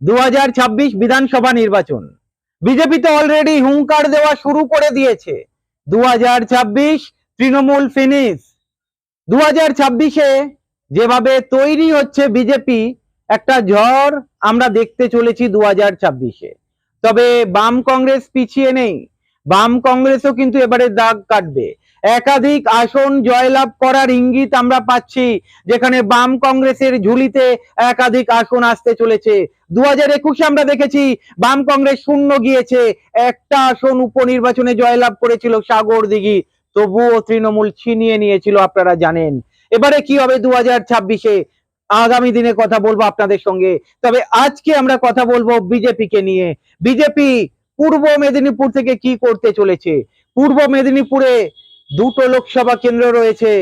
দু হাজার ছাব্বিশ বিধানসভা নির্বাচন। বিজেপি তো অলরেডি হুঙ্কার দেওয়া শুরু করে দিয়েছে। দু তৃণমূল ফিনিশ দু হাজার যেভাবে তৈরি হচ্ছে বিজেপি, একটা ঝড় আমরা দেখতে চলেছি দু হাজার তবে বাম কংগ্রেস পিছিয়ে নেই। বাম কংগ্রেসও কিন্তু এবারে দাগ কাটবে। একাধিক আসন জয়লাভ করার ইঙ্গিত আমরা পাচ্ছি, যেখানে বাম কংগ্রেসের ঝুলিতে একাধিক আসন আসতে চলেছে। দু হাজার একুশে আমরা দেখেছি, বাম কংগ্রেস শূন্য গিয়েছে, একটা আসন উপনির্বাচনে জয়লাভ করেছিল সাগর দিঘি, তবুও তৃণমূল ছিনিয়ে নিয়েছিল, আপনারা জানেন। এবারে কি হবে দু হাজার ছাব্বিশে? আগামী দিনে কথা বলব আপনাদের সঙ্গে। তবে আজকে আমরা কথা বলব বিজেপিকে নিয়ে। বিজেপি পূর্ব মেদিনীপুর থেকে কি করতে চলেছে? পূর্ব মেদিনীপুরে দুটো লোকসভা কেন্দ্র রয়েছে,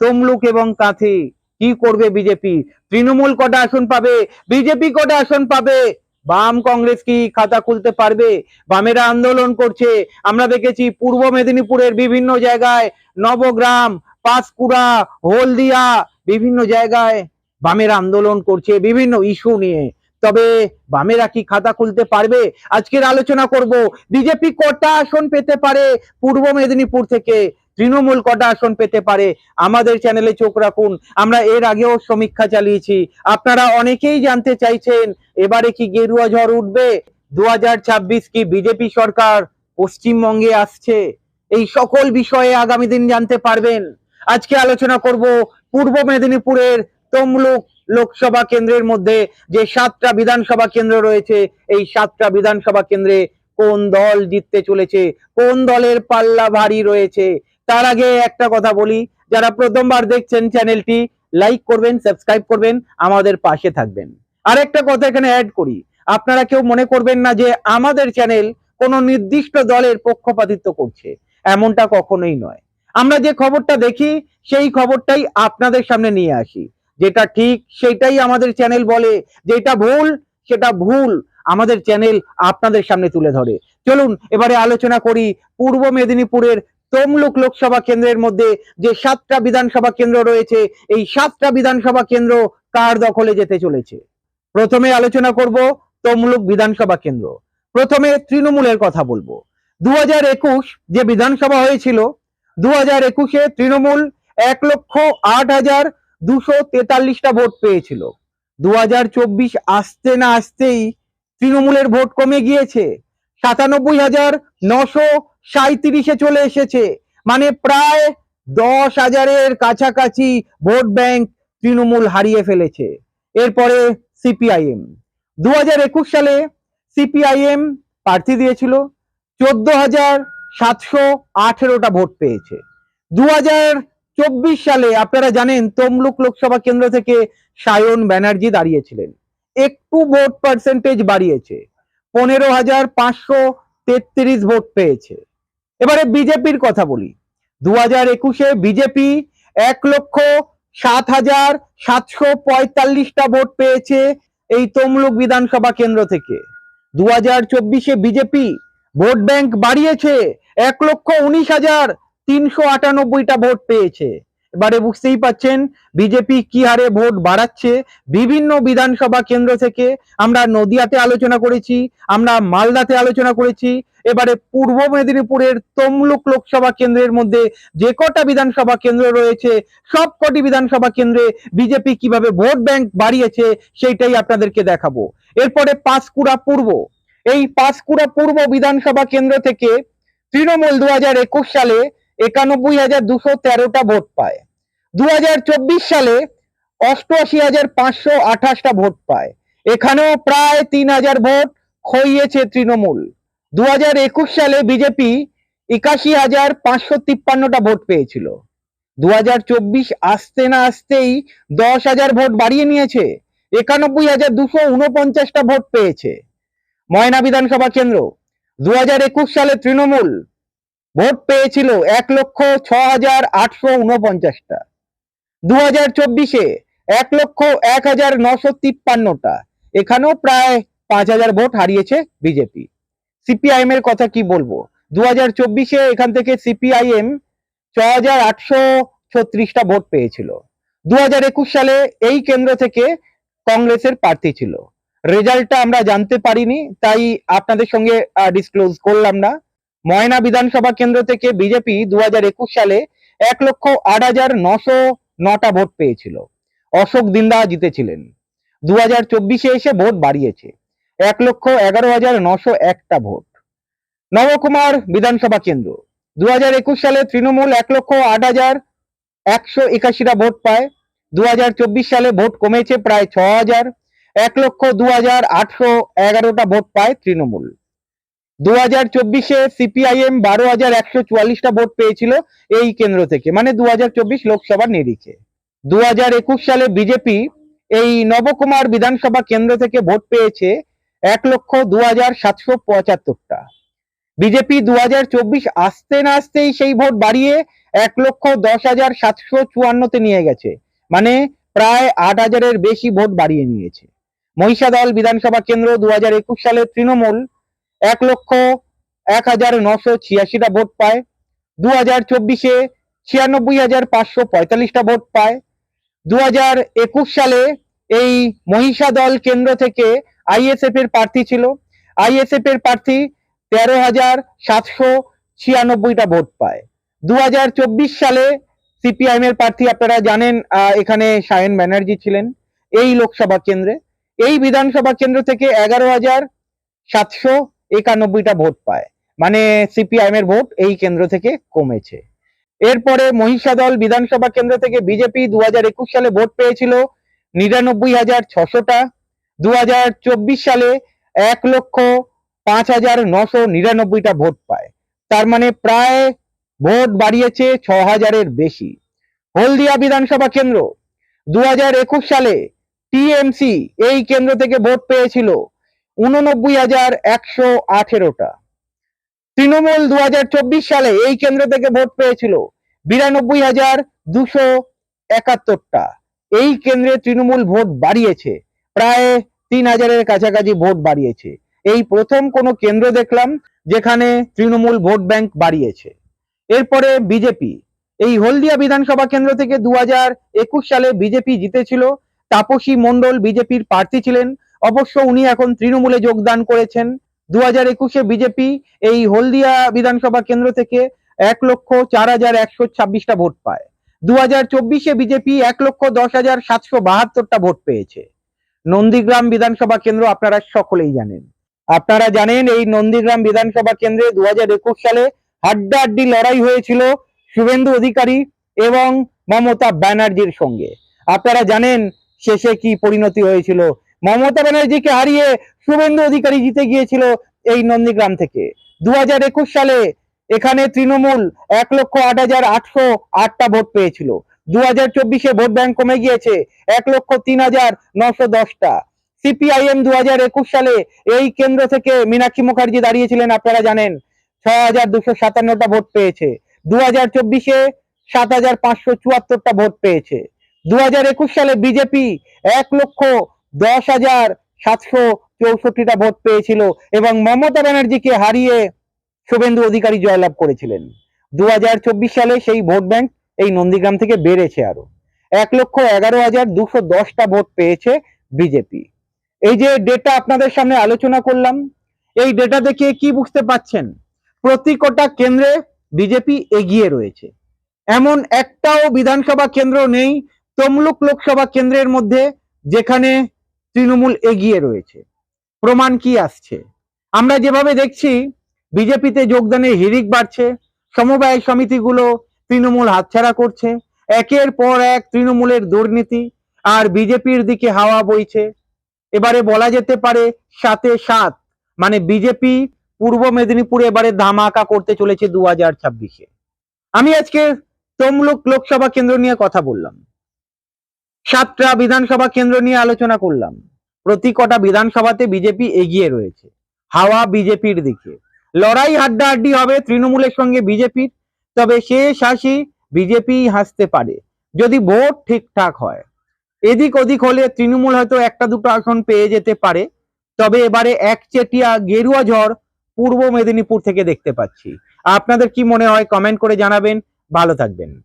তমলুক এবং কাঁথি। কি করবে বিজেপি? তৃণমূল কটা আসন পাবে? বিজেপি কটা আসন পাবে? বাম কংগ্রেস কি খাতা খুলতে পারবে? বামেরা আন্দোলন করছে। আমরা দেখেছি পূর্ব মেদিনীপুরের বিভিন্ন জায়গায় নবগ্রাম, পাঁশকুড়া, হলদিয়া বিভিন্ন জায়গায় বামেরা আন্দোলন করছে বিভিন্ন ইস্যু নিয়ে। তবে বামেরা কি খাতা খুলতে পারবে? আজকের আলোচনা করব। বিজেপি কটা আসন পেতে পারে পূর্ব মেদিনীপুর থেকে? তৃণমূল কটা আসন পেতে পারে আমাদের চ্যানেলে চোখ রাখুন। আমরা এর আগেও সমীক্ষা চালিয়েছি। আপনারা অনেকেই জানতে চাইছেন, এবারে কি গেরুয়া ঝড় উঠবে? দু কি বিজেপি সরকার পশ্চিমবঙ্গে আসছে? এই সকল বিষয়ে আগামী দিন জানতে পারবেন। আজকে আলোচনা করব পূর্ব মেদিনীপুরের তমলুক লোকসভা কেন্দ্রের মধ্যে যে সাতটা বিধানসভা কেন্দ্র রয়েছে, এই সাতটা বিধানসভা কেন্দ্রে কোন দল জিততে চলেছে? কোন দলের পাল্লা ভারী রয়েছে? তার আগে একটা কথা বলি, যারা প্রথমবার দেখছেন চ্যানেলটি লাইক করবেন সাবস্ক্রাইব করবেন, আমাদের পাশে থাকবেন। আর একটা কথা এখানে অ্যাড করি, আপনারা কেউ মনে করবেন না যে আমাদের চ্যানেল কোনো নির্দিষ্ট দলের পক্ষপাতিত্ব করছে, এমনটা কখনোই নয়। আমরা যে খবরটা দেখি, সেই খবরটাই আপনাদের সামনে নিয়ে আসি। যেটা ঠিক, সেটাই আমাদের চ্যানেল বলে, যেটা ভুল, সেটা ভুল আমাদের চ্যানেল আপনাদের সামনে তুলে ধরে। চলুন, এবারে আলোচনা করি পূর্ব মেদিনীপুরের তমলুক লোকসভা কেন্দ্রের মধ্যে যে সাতটা বিধানসভা কেন্দ্র রয়েছে, এই সাতটা বিধানসভা কেন্দ্র কার দখলে যেতে চলেছে? প্রথমে আলোচনা করব তমলুক বিধানসভা কেন্দ্র। প্রথমে তৃণমূলের কথা বলব। দু হাজার একুশ যে বিধানসভা হয়েছিল দু হাজার একুশে তৃণমূল এক লক্ষ আট হাজার দুশো তেতাল্লিশটা ভোট পেয়েছিল। দু হাজার চব্বিশ আসতে না আসতেই তৃণমূলের ভোট কমে গিয়েছে। সাতানব্বই হাজার নশো সাঁত্রিশে চলে এসেছে। মানে প্রায় দশ হাজারের কাছাকাছি ভোট ব্যাংক তৃণমূল হারিয়ে ফেলেছে। এরপরে সিপিআইএম। দু হাজার একুশ সালে সিপিআইএম প্রার্থী দিয়েছিল। চোদ্দ হাজার সাতশো আঠেরোটা ভোট পেয়েছে। দু চব্বিশ সালে আপনারা জানেন তমলুক লোকসভা কেন্দ্র থেকে সায়ন ব্যানার্জি দাঁড়িয়েছিলেন। একটু ভোট পার্সেন্টেজ বাড়িয়েছে। পনেরো হাজার পাঁচশো তেত্রিশ ভোট পেয়েছে। এবারে বিজেপির কথা বলি। দু হাজার একুশে বিজেপি এক লক্ষ সাত হাজার সাতশো পঁয়তাল্লিশটা ভোট পেয়েছে এই তমলুক বিধানসভা কেন্দ্র থেকে। দু হাজার চব্বিশে বিজেপি ভোট ব্যাংক বাড়িয়েছে এক লক্ষ উনিশ হাজার তিনশো আটানব্বইটা ভোট পেয়েছে। এবারে বুঝতেই পাচ্ছেন বিজেপি কি হারে ভোট বাড়াচ্ছে। বিভিন্ন বিধানসভা কেন্দ্র থেকে আমরা নদিয়াতে আলোচনা করেছি, আমরা মালদাতে আলোচনা করেছি, এবারে পূর্ব মেদিনীপুরের তমলুক লোকসভা কেন্দ্রের মধ্যে যে কটা বিধানসভা কেন্দ্র রয়েছে, সব কটি বিধানসভা কেন্দ্রে বিজেপি কীভাবে ভোট ব্যাংক বাড়িয়েছে সেইটাই আপনাদেরকে দেখাবো। এরপরে পাঁশকুড়া পূর্ব, এই পাঁশকুড়া পূর্ব বিধানসভা কেন্দ্র থেকে তৃণমূল দু সালে একানব্বই হাজার দুশো তেরোটা ভোট পায়। দু হাজার চব্বিশ সালে অষ্টআশি হাজার পাঁচশো আঠাশটা ভোট পায়। এখানেও প্রায় তিন হাজার ভোট খইয়েছে তৃণমূল। দু সালে বিজেপি একাশি হাজার পাঁচশো তিপ্পান্নটা ভোট পেয়েছিল। দু হাজার চব্বিশ আসতে না আসতেই দশ হাজার ভোট বাড়িয়ে নিয়েছে। একানব্বই হাজার দুশো উনপঞ্চাশটা ভোট পেয়েছে। ময়না বিধানসভা কেন্দ্র। দু হাজার একুশ সালে তৃণমূল ভোট পেয়েছিল এক লক্ষ ছ হাজার আটশো উনপঞ্চাশটা। দু হাজার চব্বিশে এক লক্ষ এক হাজার নশো তিপ্পান্নটা। এখানেও প্রায় পাঁচ হাজার ভোট হারিয়েছে বিজেপি। সিপিআইএম এর কথা কি বলব? দু হাজার চব্বিশে এখান থেকে সিপিআইএম ছ হাজার আটশো ছত্রিশটা ভোট পেয়েছিল। দু হাজার একুশ সালে এই কেন্দ্র থেকে কংগ্রেসের প্রার্থী ছিল। রেজাল্টটা আমরা জানতে পারিনি, তাই আপনাদের সঙ্গে ডিসক্লোজ করলাম না। ময়না বিধানসভা কেন্দ্র থেকে বিজেপি দু হাজার একুশ সালে এক লক্ষ আট হাজার নশো নটা ভোট পেয়েছিল। অশোক দিন্দা জিতেছিলেন। দু হাজার চব্বিশে এসে ভোট বাড়িয়েছে। এক লক্ষ এগারো হাজার নশো একটা ভোট। নবকুমার বিধানসভা কেন্দ্র। দু হাজার একুশ সালে তৃণমূল এক লক্ষ আট হাজার একশো একাশিটা ভোট পায়। দু হাজার চব্বিশ সালে ভোট কমেছে প্রায় ছ হাজার। এক লক্ষ দু হাজার আটশো এগারোটা ভোট পায় তৃণমূল। দু হাজার সিপিআইএম বারো হাজার একশো চুয়াল্লিশটা ভোট পেয়েছিল এই কেন্দ্র থেকে মানে দু লোকসভার নিরিখে। দু হাজার একুশ সালে বিজেপি এই নবকুমার বিধানসভা কেন্দ্র থেকে ভোট পেয়েছে এক লক্ষ দু হাজার সাতশো পঁচাত্তরটা। বিজেপি দু চব্বিশ আসতে না আসতেই সেই ভোট বাড়িয়ে এক লক্ষ দশ হাজার সাতশো চুয়ান্নতে নিয়ে গেছে মানে প্রায় আট হাজারের বেশি ভোট বাড়িয়ে নিয়েছে। মহিষাদল বিধানসভা কেন্দ্র দু একুশ সালে তৃণমূল এক লক্ষ এক হাজার নশো ছিয়াশিটা ভোট পায়। দু হাজার চব্বিশে ছিয়ানব্বই হাজার পাঁচশো পঁয়তাল্লিশটা ভোট পায়। দু হাজার একুশ সালে এই মহিষাদল কেন্দ্র থেকে আইএসএফ এর প্রার্থী ছিল। আইএসএফ এর প্রার্থী তেরো হাজার সাতশো ছিয়ানব্বইটা ভোট পায়। দু হাজার চব্বিশ সালে সিপিআইএম এর প্রার্থী আপনারা জানেন এখানে সায়ন ব্যানার্জি ছিলেন এই লোকসভা কেন্দ্রে। এই বিধানসভা কেন্দ্র থেকে এগারো হাজার সাতশো একানব্বইটা ভোট পায়। মানে সিপিআইএম এর ভোট এই কেন্দ্র থেকে কমেছে। এরপরে মহিষাদল বিধানসভা কেন্দ্র থেকে বিজেপি দু হাজার একুশ সালে ভোট পেয়েছিল নিরানব্বই হাজার ছশোটা। দু হাজার চব্বিশ সালে এক লক্ষ পাঁচ হাজার নশো নিরানব্বইটা ভোট পায়। তার মানে প্রায় ভোট বাড়িয়েছে ছ হাজারের বেশি। হলদিয়া বিধানসভা কেন্দ্র দু হাজার একুশ সালে টিএমসি এই কেন্দ্র থেকে ভোট পেয়েছিল উননব্বই হাজার একশো আঠেরোটা। তৃণমূল দু হাজার চব্বিশ সালে এই কেন্দ্র থেকে ভোট পেয়েছিল বিরানব্বই হাজার দুশো একাত্তরটা। এই কেন্দ্রে তৃণমূল ভোট বাড়িয়েছে, প্রায় তিন হাজারের কাছাকাছি ভোট বাড়িয়েছে। এই প্রথম কোনো কেন্দ্র দেখলাম যেখানে তৃণমূল ভোট ব্যাংক বাড়িয়েছে। এরপরে বিজেপি। এই হলদিয়া বিধানসভা কেন্দ্র থেকে দু হাজার একুশ সালে বিজেপি জিতেছিল। তাপসী মণ্ডল বিজেপির প্রার্থী ছিলেন। অবশ্য উনি এখন তৃণমূলে যোগদান করেছেন। দু হাজার একুশে বিজেপি এই হলদিয়া বিধানসভা কেন্দ্র থেকে এক লক্ষ চার হাজার একশো ছাব্বিশটা ভোট পায়। দু হাজার চব্বিশে বিজেপি এক লক্ষ দশ হাজার সাতশো বাহাত্তরটা ভোট পেয়েছে। নন্দীগ্রাম বিধানসভা কেন্দ্র আপনারা সকলেই জানেন। আপনারা জানেন এই নন্দীগ্রাম বিধানসভা কেন্দ্রে দু হাজার একুশ সালে হাড্ডাহাড্ডি লড়াই হয়েছিল শুভেন্দু অধিকারী এবং মমতা ব্যানার্জির সঙ্গে। আপনারা জানেন শেষে কি পরিণতি হয়েছিল মমতা ব্যানার্জিকে হারিয়ে শুভেন্দু অধিকারী জিতে গিয়েছিল এই নন্দীগ্রাম থেকে। দু হাজার একুশ সালে এখানে তৃণমূল এক লক্ষ আট হাজার আটশো আটটা ভোট পেয়েছিল। দু হাজার চব্বিশে ভোট ব্যাংক কমে গিয়েছে এক লক্ষ তিন হাজার নশো দশটা। সিপিআইএম দু হাজার একুশ সালে এই কেন্দ্র থেকে মীনাক্ষী মুখার্জি দাঁড়িয়েছিলেন, আপনারা জানেন ছ হাজার দুশো সাতান্নটা ভোট পেয়েছে। দু হাজার চব্বিশে সাত হাজার পাঁচশো চুয়াত্তরটা ভোট পেয়েছে। দু হাজার একুশ সালে বিজেপি এক লক্ষ দশ হাজার সাতশো চৌষট্টিটা ভোট পেয়েছিল এবং মমতা ব্যানার্জিকে হারিয়ে শুভেন্দু অধিকারী জয়লাভ করেছিলেন। দু হাজার চব্বিশ সালে সেই ভোট ব্যাংক এই নন্দীগ্রাম থেকে বেড়েছে আরও। এক লক্ষ এগারো হাজার দুশো দশটা ভোট পেয়েছে বিজেপি। এই যে ডেটা আপনাদের সামনে আলোচনা করলাম, এই ডেটা দেখে কি বুঝতে পাচ্ছেন? প্রতি কটা কেন্দ্রে বিজেপি এগিয়ে রয়েছে। এমন একটাও বিধানসভা কেন্দ্র নেই, তমলুক লোকসভা কেন্দ্রের মধ্যে যেখানে তৃণমূল এগিয়ে রয়েছে। প্রমাণ কি আসছে? আমরা যেভাবে দেখছি, বিজেপিতে যোগদানের হিরিক বাড়ছে, সমবায় সমিতিগুলো তৃণমূল হাতছাড়া করছে, একের পর এক তৃণমূলের দুর্নীতি, আর বিজেপির দিকে হাওয়া বইছে। এবারে বলা যেতে পারে সাথে সাত মানে বিজেপি পূর্ব মেদিনীপুরে এবারে ধামাকা করতে চলেছে দু হাজার ছাব্বিশে। আমি আজকে তমলুক লোকসভা কেন্দ্র নিয়ে কথা বললাম। সাতটা বিধানসভা কেন্দ্র নিয়ে আলোচনা করলাম। প্রতি কটা বিধানসভাতে বিজেপি এগিয়ে রয়েছে। হাওয়া বিজেপির দিকে। লড়াই হাড্ডাহাড্ডি হবে তৃণমূলের সঙ্গে বিজেপির, তবে শেষ হাসি বিজেপি হাসতে পারে, যদি ভোট ঠিকঠাক হয়। এদিক ওদিক হলে তৃণমূল হয়তো একটা দুটো আসন পেয়ে যেতে পারে, তবে এবারে একচেটিয়া গেরুয়া ঝড় পূর্ব মেদিনীপুর থেকে দেখতে পাচ্ছি। আপনাদের কি মনে হয়? কমেন্ট করে জানাবেন। ভালো থাকবেন।